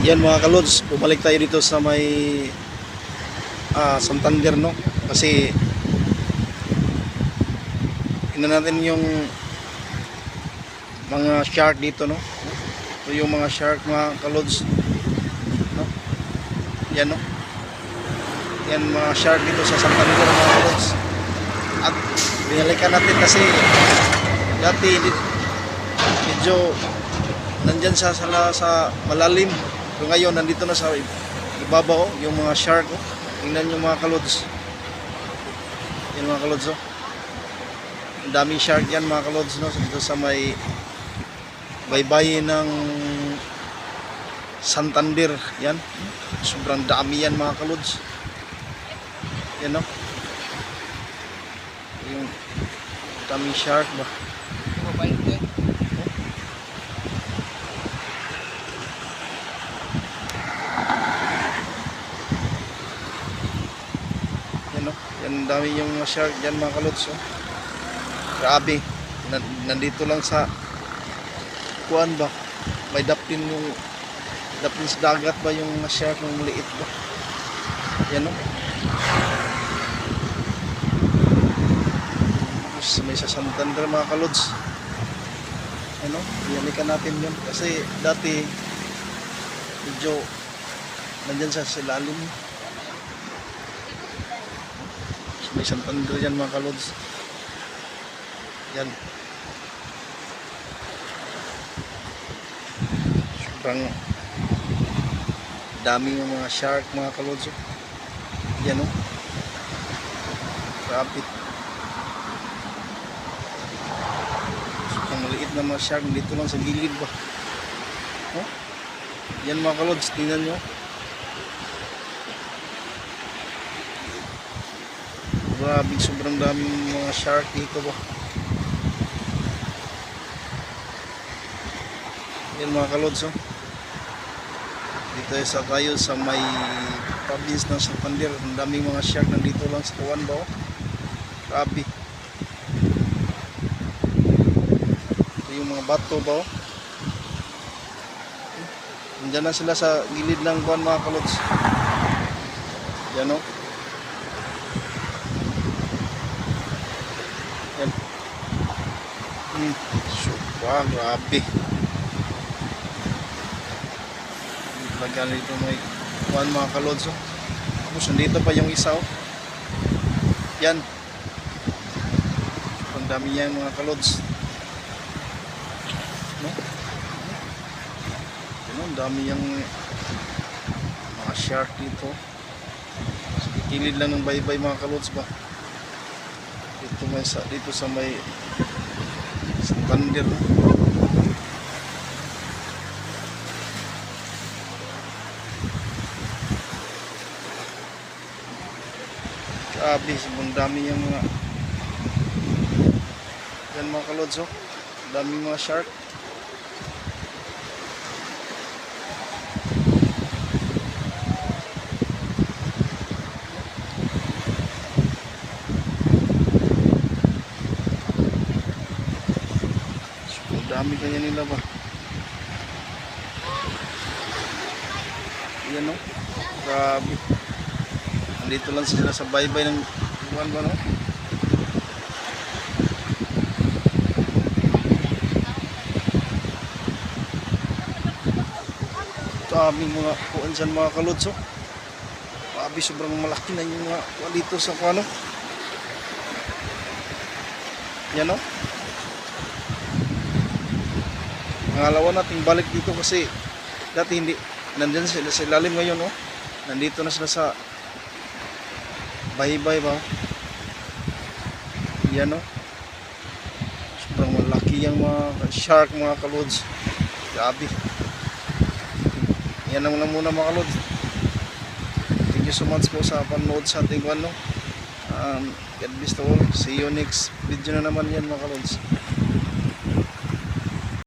Yan mga kalods, bumalik tayo dito sa may ah, Santander no kasi ina natin yung mga shark dito no. Ito yung mga shark mga kalods no. Yan no. Yan mga shark dito sa Santander mga kalods. At binalikan natin kasi dati medyo nandyan sa, sa, sa malalim pero ngayon nandito na sa ibabaw yung mga shark oh. tingnan yung mga kalods yan mga kalods oh. ang daming shark yan mga kalods no? dito sa may baybayin ng Santander yan sobrang dami yan mga kalods yan no yung daming shark ba Mabait ko eh. Yan o. Yan ang dami yung mga shark dyan mga kalots. Oh. Grabe. Nan- nandito lang sa kuan ba? May dapin yung dapin sa dagat ba yung mga shark ng maliit ba? Yan o. Tapos may sa Santander mga kalods. Ano? Ialikan natin yun. Kasi dati medyo nandyan sa silalim. May Santander yan mga kalods. Yan. Sobrang dami yung mga shark mga kalods. oh. Yan o. Grabe. Sobrang maliit na mga shark dito lang sa gilid ba. Oh? Yan mga kalods, tingnan nyo. Grabe, sobrang daming mga shark dito ba. Yan mga kalods, oh. Dito sa tayo sa may province ng Santander. Ang daming mga shark nandito lang sa kuwan ba. Grabe. Ito yung mga bato ba, oh. Na sila sa gilid ng kuwan mga kalods. Yan, oh. Hmm. Wow, grabe. Talaga nito may one mga kalods. Oh. Tapos nandito pa yung isa. Oh. Yan. Ang dami yan mga kalods. No? Yan, oh, ang dami yung mga shark dito. Sa kilid lang ng baybay mga kalods ba? dito may dito sa may Santander no? Grabe, sobrang dami yung mga yan mga kalods oh. daming mga shark dami kaya nila ba? Yan no? Grabe. Nandito lang sila sa baybay ng iwan ba no? Daming mga kuwan dyan mga kalodso grabe sobrang malaki na yung mga kuwan dito sa kuwan no? Yan no pangalawa nating balik dito kasi dati hindi nandyan sila sa ilalim ngayon oh. nandito na sila sa baybay ba? Yan oh. sobrang malaki yung mga shark mga kalods. Grabe. Yan lang muna muna mga kalods. Thank you so much po sa panood sa ating ano um, God bless to all. See you next video na naman yan mga kalods